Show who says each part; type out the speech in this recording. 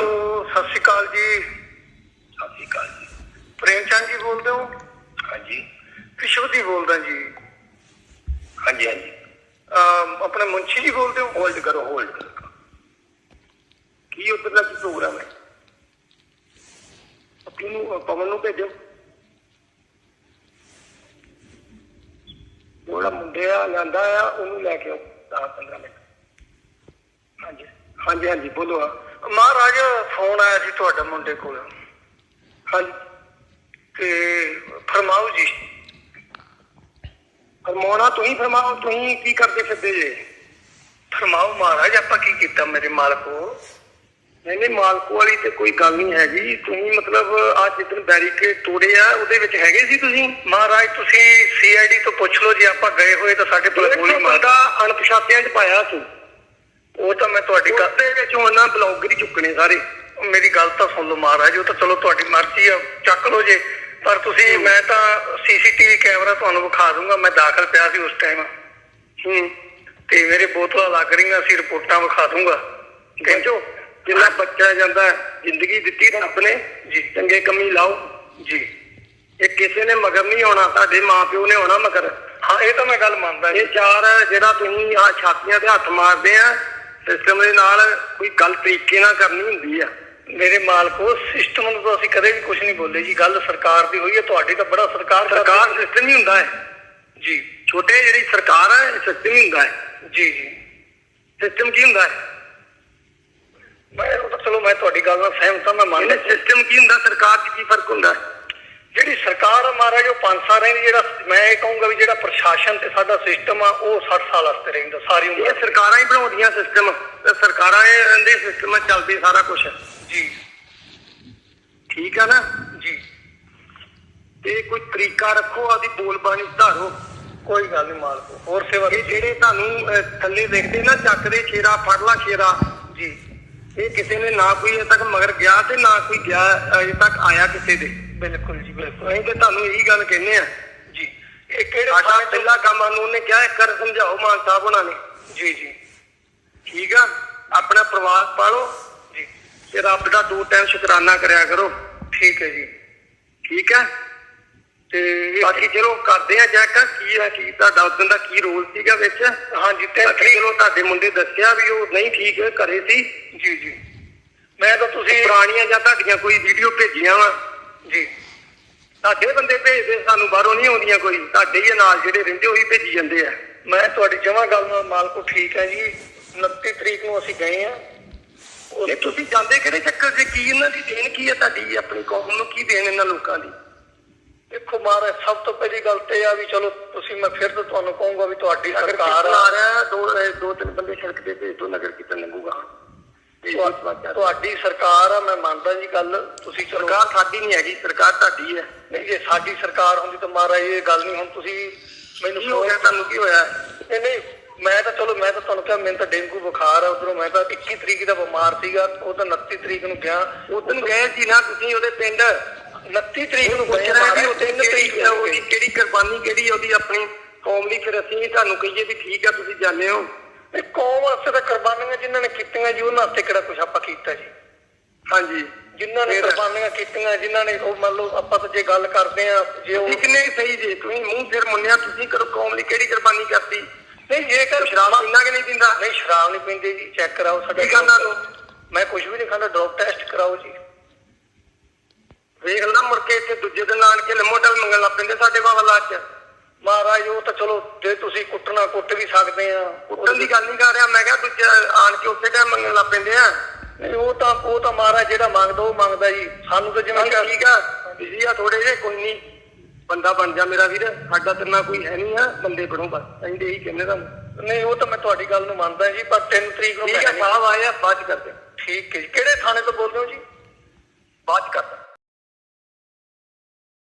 Speaker 1: Hello ਸਤਿ ਸ਼੍ਰੀ ਅਕਾਲ ਜੀ।
Speaker 2: ਸਤਿ ਸ਼੍ਰੀ ਅਕਾਲ ਜੀ।
Speaker 1: ਪ੍ਰੇਮ ਚੰਦ ਜੀ ਬੋਲਦੇ ਹੋ?
Speaker 2: ਹਾਂਜੀ।
Speaker 1: ਵਿਸ਼ਵਦੀ ਬੋਲਦਾ ਜੀ।
Speaker 2: ਹਾਂਜੀ ਹਾਂਜੀ।
Speaker 1: ਆਪਣੇ ਮੁੰਸ਼ੀ ਜੀ ਬੋਲਦੇ ਹੋ?
Speaker 2: ਹੋਲਡ ਕਰੋ ਹੋਲਡ ਕੀ ਉੱਧਰ ਦਾ ਕੀ ਪ੍ਰੋਗਰਾਮ ਹੈ? ਕਿਹਨੂੰ ਅਹ ਪਵਨ ਨੂੰ ਭੇਜੋ। ਜਿਹੜਾ ਮੁੰਡੇ ਆ ਜਾਂਦਾ ਆ ਉਹਨੂੰ ਲੈ ਕੇ ਆਓ 10 15 ਮਿੰਟ। ਹਾਂਜੀ। ਹਾਂਜੀ ਹਾਂਜੀ ਬੋਲੋ
Speaker 1: ਮਹਾਰਾਜ ਫੋਨ ਆਇਆ ਸੀ ਤੁਹਾਡੇ ਮੁੰਡੇ ਕੋਲ।
Speaker 2: ਹਾਂਜੀ।
Speaker 1: ਤੇ ਫਰਮਾਓ ਜੀ।
Speaker 2: ਫਰਮਾਉਣਾ ਤੁਸੀਂ ਫਰਮਾਓ ਤੁਸੀਂ ਕੀ ਕਰਦੇ ਫਿਰਦੇ ਜੇ?
Speaker 1: ਫਰਮਾਓ ਮਹਾਰਾਜ ਆਪਾਂ ਕੀ ਕੀਤਾ ਮੇਰੇ ਮਾਲਕੋ?
Speaker 2: ਨਹੀਂ ਨਹੀਂ ਮਾਲਕੋ ਵਾਲੀ ਤੇ ਕੋਈ ਗੱਲ ਨਹੀਂ ਹੈਗੀ। ਤੁਸੀਂ ਮਤਲਬ ਅੱਜ ਜਿੱਦਣ ਬੈਰੀਕੇਡ ਤੋੜੇ ਆ ਉਹਦੇ ਵਿੱਚ ਹੈਗੇ ਸੀ ਤੁਸੀਂ?
Speaker 1: ਮਹਾਰਾਜ ਤੁਸੀਂ ਸੀਆਈਡੀ ਤੋਂ ਪੁੱਛ ਲਓ ਜੇ ਆਪਾਂ ਗਏ ਹੋਏ ਤਾਂ ਸਾਡੇ ਕੋਲ ਗੋਲੀ
Speaker 2: ਕੋਈ
Speaker 1: ਮਾਰ
Speaker 2: ਬੰਦਾ ਅਣਪਛਾਤਿਆਂ 'ਚ ਪਾਇਆ ਸੀ।
Speaker 1: ਉਹ ਤਾਂ ਮੈਂ ਤੁਹਾਡੀ ਗੱਲ
Speaker 2: ਉਹਦੇ ਵਿੱਚ ਉਹਨਾਂ ਬਲੌਗਰ ਹੀ ਚੁੱਕਣੇ ਸਾਰੇ।
Speaker 1: ਮੇਰੀ ਗੱਲ ਤਾਂ ਸੁਣ ਲਓ ਮਹਾਰਾਜ ਉਹ ਤਾਂ ਚਲੋ ਤੁਹਾਡੀ ਮਰਜ਼ੀ ਆ ਚੱਕ ਲਓ ਜੇ। ਪਰ ਤੁਸੀਂ ਮੈਂ ਤਾਂ ਸੀਸੀਟੀਵੀ ਕੈਮਰਾ ਤੁਹਾਨੂੰ ਵਿਖਾ ਦੂੰਗਾ ਮੈਂ ਦਾਖਲ ਪਿਆ ਸੀ ਉਸ ਟਾਈਮ
Speaker 2: ਹੂੰ।
Speaker 1: ਤੇ ਮੇਰੇ ਬੋਤਲਾਂ ਲੱਗ ਰਹੀਆਂ ਸੀ ਰਿਪੋਰਟਾਂ ਵਿਖਾ ਦੂੰਗਾ।
Speaker 2: ਕਹਿੰਜੋ ਜਿੰਨਾ ਬੱਚਾ ਜਾਂਦਾ ਜ਼ਿੰਦਗੀ ਦਿੱਤੀ ਰੱਬ ਨੇ
Speaker 1: ਜੀ।
Speaker 2: ਚੰਗੇ ਕੰਮੀ ਲਾਓ।
Speaker 1: ਜੀ।
Speaker 2: ਇਹ ਕਿਸੇ ਨੇ ਮਗਰ ਨਹੀਂ ਆਉਣਾ ਤੁਹਾਡੇ ਮਾਪਿਓ ਨੇ ਆਉਣਾ ਮਗਰ।
Speaker 1: ਹਾਂ ਇਹ ਤਾਂ ਮੈਂ ਗੱਲ ਮੰਨਦਾ
Speaker 2: ਇਹ ਚਾਰ ਜਿਹੜਾ ਤੁਸੀਂ ਆ ਛਾਤੀਆਂ ਤੇ ਹੱਥ ਮਾਰਦੇ ਆ ਸਿਸਟਮ ਦੇ ਨਾਲ ਕੋਈ ਗੱਲ ਤਰੀਕੇ ਨਾਲ ਕਰਨੀ ਹੁੰਦੀ ਆ।
Speaker 1: ਮੇਰੇ ਮਾਲਕੋ ਸਿਸਟਮ ਨੂੰ ਤਾਂ ਅਸੀਂ ਕਦੇ ਵੀ ਕੁਝ ਨਹੀਂ ਬੋਲੇ ਜੀ। ਗੱਲ ਸਰਕਾਰ ਦੀ ਹੋਈ ਹੈ ਤੁਹਾਡੀ ਤਾਂ ਬੜਾ ਸਰਕਾਰ ਕਰ-
Speaker 2: ਸਰਕਾਰ ਸਿਸਟਮ ਹੀ ਹੁੰਦਾ ਹੈ।
Speaker 1: ਜੀ।
Speaker 2: ਛੋਟੇ ਜਿਹੜੀ ਸਰਕਾਰ ਹੈ ਸਿਸਟਮ ਹੀ ਹੁੰਦਾ ਹੈ।
Speaker 1: ਜੀ ਜੀ।
Speaker 2: ਸਿਸਟਮ ਕੀ ਹੁੰਦਾ ਹੈ?
Speaker 1: ਮੈਂ ਉਹ ਤਾਂ ਚਲੋ ਮੈਂ ਤੁਹਾਡੀ ਗੱਲ ਨਾਲ ਸਹਿਮਤ ਹਾਂ ਮੈਂ ਮੰਨਦਾ
Speaker 2: ਸਿਸਟਮ ਕੀ ਹੁੰਦਾ ਸਰਕਾਰ 'ਚ ਕੀ ਫ਼ਰਕ ਹੁੰਦਾ ਹੈ?
Speaker 1: ਜਿਹੜੀ ਸਰਕਾਰ ਆ ਮਹਾਰਾਜ ਉਹ 5 ਸਾਲ ਰਹਿੰਦੀ ਜਿਹੜਾ ਮੈਂ ਇਹ ਕਹੂੰਗਾ ਵੀ ਜਿਹੜਾ ਪ੍ਰਸ਼ਾਸਨ ਤੇ ਸਾਡਾ ਸਿਸਟਮ ਆ ਉਹ 60 ਸਾਲ ਵਾਸਤੇ ਰਹਿੰਦਾ ਸਾਰੀ
Speaker 2: ਇਹ
Speaker 1: ਉਮਰ
Speaker 2: ਸਰਕਾਰਾਂ ਹੀ ਬਣਾਉਂਦੀਆਂ ਸਿਸਟਮ ਤੇ ਸਰਕਾਰਾਂ ਇਹ ਦੇ ਸਿਸਟਮ ਚੱਲਦੀ ਸਾਰਾ ਕੁਝ
Speaker 1: ਜੀ।
Speaker 2: ਠੀਕ ਆ ਨਾ?
Speaker 1: ਜੀ।
Speaker 2: ਤੇ ਕੋਈ ਤਰੀਕਾ ਰੱਖੋ ਆਦੀ ਬੋਲ ਬਾਣੀ ਸੁਧਾਰੋ।
Speaker 1: ਕੋਈ ਗੱਲ ਨਹੀਂ ਮਾਲਕੋ ਹੋਰ ਸੇਵਾ
Speaker 2: ਇਹ ਜਿਹੜੇ ਤੁਹਾਨੂੰ ਥੱਲੇ ਦੇਖਦੇ ਨਾ ਚੱਕਦੇ ਸ਼ੇਰਾ ਫੜ ਲਾ ਸ਼ੇਰਾ
Speaker 1: ਜੀ।
Speaker 2: ਇਹ ਕਿਸੇ ਨੇ ਨਾ ਕੋਈ ਅਜੇ ਤੱਕ ਮਗਰ ਗਿਆ ਤੇ ਨਾ ਕੋਈ ਗਿਆ ਅਜੇ ਤੱਕ ਆਇਆ ਕਿਸੇ ਦੇ।
Speaker 1: ਬਿਲਕੁਲ ਜੀ ਬਿਲਕੁਲ।
Speaker 2: ਅਸੀਂ ਤੇ ਤੁਹਾਨੂੰ ਇਹੀ ਗੱਲ ਕਹਿੰਦੇ ਆ
Speaker 1: ਜੀ। ਇਹ ਕਿਹੜੇ
Speaker 2: ਸਾਡਾ
Speaker 1: ਥਾਣੇ ਤੋਂ
Speaker 2: ਪਹਿਲਾ ਕੰਮ ਉਹਨੇ ਕਿਹਾ ਇੱਕ ਵਾਰ ਸਮਝਾਓ ਮਾਨ ਸਾਹਿਬ ਉਹਨਾਂ ਨੇ।
Speaker 1: ਜੀ ਜੀ।
Speaker 2: ਠੀਕ ਆ? ਆਪਣਾ ਪਰਿਵਾਰ ਪਾਲੋ।
Speaker 1: ਜੀ।
Speaker 2: ਤੇ ਰੱਬ ਦਾ ਦੋ ਟਾਈਮ ਸ਼ੁਕਰਾਨਾ ਕਰਿਆ ਕਰੋ।
Speaker 1: ਠੀਕ ਹੈ ਜੀ।
Speaker 2: ਠੀਕ ਹੈ? ਤੇ ਬਾਕੀ ਚਲੋ ਕਰਦੇ ਆ ਚੈੱਕ ਕੀ ਹੈ ਕੀ ਤੁਹਾਡਾ ਉਦੋਂ ਦਾ ਕੀ ਰੋਲ ਸੀਗਾ ਵਿੱਚ?
Speaker 1: ਹਾਂਜੀ ਤੇ
Speaker 2: ਚਲੋ ਤੁਹਾਡੇ ਮੁੰਡੇ ਦੱਸਿਆ ਵੀ ਉਹ ਨਹੀਂ ਠੀਕ ਘਰੇ ਸੀ।
Speaker 1: ਜੀ ਜੀ। ਮੈਂ ਤਾਂ ਤੁਸੀਂ
Speaker 2: ਪੁਰਾਣੀਆਂ ਜਾਂ ਤੁਹਾਡੀਆਂ ਕੋਈ ਵੀਡੀਓ ਭੇਜੀਆਂ ਵਾ?
Speaker 1: ਜੀ।
Speaker 2: ਤੁਹਾਡੇ ਬੰਦੇ ਭੇਜਦੇ ਸਾਨੂੰ ਬਾਹਰੋਂ ਨਹੀਂ ਆਉਂਦੀਆਂ ਕੋਈ। ਤੁਹਾਡੇ ਹੀ ਨਾਲ ਜਿਹੜੇ ਰਹਿੰਦੇ ਉਹੀ ਭੇਜੀ ਜਾਂਦੇ ਆ।
Speaker 1: ਮੈਂ ਤੁਹਾਡੀ ਜਮਾ ਗੱਲ ਨਾਲ ਮਾਲਕੋ ਠੀਕ ਹੈ ਜੀ। 29 ਤਰੀਕ ਨੂੰ ਅਸੀਂ ਗਏ ਆ।
Speaker 2: ਇਹ ਤੁਸੀਂ ਜਾਂਦੇ ਕਿਹੜੇ ਚੱਕਰ 'ਚ? ਕੀ ਇਹਨਾਂ ਦੀ ਦੇਣ ਕੀ ਹੈ ਤੁਹਾਡੀ? ਆਪਣੀ ਕੌਮ ਨੂੰ ਕੀ ਦੇਣ ਇਹਨਾਂ ਲੋਕਾਂ ਦੀ?
Speaker 1: ਦੇਖੋ ਮਹਾਰਾਜ ਸਭ ਤੋਂ ਪਹਿਲੀ ਗੱਲ ਤੇ ਆ ਵੀ ਚਲੋ ਤੁਸੀਂ ਮੈਂ ਫਿਰ ਤੋਂ ਤੁਹਾਨੂੰ ਕਹੂੰਗਾ ਵੀ ਤੁਹਾਡੀ ਸਰਕਾਰ ਆ
Speaker 2: ਰਿਹਾ ਦੋ ਇਹ ਦੋ ਤਿੰਨ ਬੰਦੇ ਸੜਕ ਤੇ ਭੇਜ ਦੋ ਨਗਰ ਕੀਰਤਨ ਇਹ ਵਾਰ
Speaker 1: ਤੁਹਾਡੀ ਸਰਕਾਰ ਆ ਮੈਂ ਮੰਨਦਾ ਜੀ ਗੱਲ। ਤੁਸੀਂ
Speaker 2: ਸਰਕਾਰ ਸਾਡੀ ਨਹੀਂ ਹੈਗੀ ਸਰਕਾਰ ਤੁਹਾਡੀ ਹੈ।
Speaker 1: ਨਹੀਂ ਜੇ ਸਾਡੀ ਸਰਕਾਰ ਹੁੰਦੀ ਤਾਂ ਮਹਾਰਾਜ ਇਹ ਗੱਲ ਨਹੀਂ ਹੁਣ ਤੁਸੀਂ ਮੈਨੂੰ
Speaker 2: ਕੀ ਹੋ ਗਿਆ ਤੁਹਾਨੂੰ ਕੀ ਹੋਇਆ?
Speaker 1: ਨਹੀਂ ਨਹੀਂ ਮੈਂ ਤਾਂ ਚਲੋ ਮੈਂ ਤਾਂ ਤੁਹਾਨੂੰ ਕਿਹਾ ਮੈਨੂੰ ਤਾਂ ਡੇਂਗੂ ਬੁਖਾਰ ਆ ਉਧਰੋਂ ਮੈਂ ਤਾਂ 21 ਤਰੀਕ ਦਾ ਬਿਮਾਰ ਸੀਗਾ ਉਹ ਤਾਂ 29 ਤਰੀਕ ਨੂੰ ਗਿਆ।
Speaker 2: ਉਦੋਂ ਗਏ ਸੀ ਨਾ ਤੁਸੀਂ ਉਹਦੇ ਪਿੰਡ?
Speaker 1: 29 ਤਰੀਕ ਨੂੰ
Speaker 2: ਪੁੱਛ
Speaker 1: ਗਏ
Speaker 2: ਰਹੇ ਵੀ ਉਹਦੇ
Speaker 1: ਤਿੰਨ ਤਰੀਕ
Speaker 2: ਕਿਹੜੀ
Speaker 1: ਨੂੰ
Speaker 2: ਉਹਦੀ ਕਿਹੜੀ ਕੁਰਬਾਨੀ ਕਿਹੜੀ ਉਹਦੀ ਆਪਣੀ ਕੌਮ ਲਈ ਫਿਰ ਅਸੀਂ ਵੀ ਤੁਹਾਨੂੰ ਕਹੀਏ ਵੀ ਠੀਕ ਆ ਤੁਸੀਂ ਜਾਣੇ ਹੋ।
Speaker 1: ਇਹ ਕੌਮ ਵਾਸਤੇ ਤਾਂ ਕੁਰਬਾਨੀਆਂ ਜਿਨ੍ਹਾਂ ਨੇ ਕੀਤੀਆਂ ਜੀ ਉਹਨਾਂ ਵਾਸਤੇ ਕਿਹੜਾ ਕੁਝ ਆਪਾਂ ਕੀਤਾ ਜੀ?
Speaker 2: ਹਾਂਜੀ।
Speaker 1: ਜਿਨ੍ਹਾਂ ਨੇ ਕੁਰਬਾਨੀਆਂ ਕੀਤੀਆਂ ਜਿਨ੍ਹਾਂ ਨੇ ਉਹ ਮੰਨ ਲਓ ਆਪਾਂ ਤਾਂ ਜੇ ਗੱਲ ਕਰਦੇ ਆ ਜੇ ਉਹ
Speaker 2: ਕਿੰਨੇ ਸਹੀ ਜੇ ਤੁਸੀਂ ਮੂੰਹ ਫਿਰ ਮੁੰਨਿਆ ਤੁਸੀਂ ਕਰੋ ਕੌਮ ਲਈ ਕਿਹੜੀ ਕੁਰਬਾਨੀ ਕਰਤੀ?
Speaker 1: ਨਹੀਂ ਜੇਕਰ
Speaker 2: ਸ਼ਰਾਬ ਪੀਂਦਾ ਕਿ ਨਹੀਂ ਪੀਂਦਾ?
Speaker 1: ਨਹੀਂ ਸ਼ਰਾਬ ਨਹੀਂ ਪੀਂਦੇ ਜੀ ਚੈੱਕ ਕਰਾਓ ਸਾਡਾ
Speaker 2: ਕੀ ਕਰਨਾ ਤੂੰ?
Speaker 1: ਮੈਂ ਕੁਝ ਵੀ ਨਹੀਂ ਖਾਂਦਾ ਡੋਪ ਟੈਸਟ ਕਰਾਓ ਜੀ।
Speaker 2: ਵੇਖ ਲੈ ਮੁੜ ਕੇ ਇੱਥੇ ਦੂਜੇ ਦਿਨ ਆਣ ਕੇ ਲਮੋਟਲ ਮੰਗਣ ਲੱਗ ਪੈਂਦੇ ਸਾਡੇ ਬਾਬਾ ਲਾਜ ਚ।
Speaker 1: ਮਹਾਰਾਜ ਉਹ ਤਾਂ ਚਲੋ ਜੇ ਤੁਸੀਂ ਕੁੱਟਣਾ ਕੁੱਟ ਵੀ ਸਕਦੇ ਆ।
Speaker 2: ਉੱਤਨ ਦੀ ਗੱਲ ਨਹੀਂ ਕਰ ਰਿਹਾ ਮੈਂ ਕਿਹਾ ਦੂਜੇ ਆਣ ਕੇ ਉਸੇ ਟਾਈਮ ਮੰਗਣ ਲੱਗ ਪੈਂਦੇ ਆ।
Speaker 1: ਨਹੀਂ ਉਹ ਤਾਂ ਉਹ ਤਾਂ ਮਹਾਰਾਜ ਜਿਹੜਾ ਮੰਗਦਾ ਉਹ ਮੰਗਦਾ ਜੀ। ਸਾਨੂੰ ਤਾਂ ਜਿਵੇਂ
Speaker 2: ਠੀਕ ਆ। ਬਿਜ਼ੀ ਆ ਥੋੜੇ ਜਿਹੇ ਕੋਈ ਨਹੀਂ। ਬੰਦਾ ਬਣ ਜਾ ਮੇਰਾ ਵੀਰ ਸਾਡਾ ਤੇ ਨਾ ਕੋਈ ਹੈ ਨਹੀਂ ਆ ਬੰਦੇ ਬਣੋ ਬਸ ਅਸੀਂ ਤੇ ਇਹੀ ਕਹਿੰਦੇ ਤੁਹਾਨੂੰ।
Speaker 1: ਨਹੀਂ ਉਹ ਤਾਂ ਮੈਂ ਤੁਹਾਡੀ ਗੱਲ ਨੂੰ ਮੰਨਦਾ ਜੀ ਪਰ 3 ਤਰੀਕ ਨੂੰ
Speaker 2: ਠੀਕ
Speaker 1: ਨਹੀਂ-
Speaker 2: ਸਾਹਿਬ ਆਏ ਆ ਬਾਅਦ ਚ ਕਰਦੇ
Speaker 1: ਠੀਕ ਹੈ ਜੀ ਕਿਹੜੇ ਥਾਣੇ ਤੋਂ ਬੋਲਦੇ ਹੋ ਜੀ?
Speaker 2: ਬਾਅਦ ਚ ਕਰਦੇ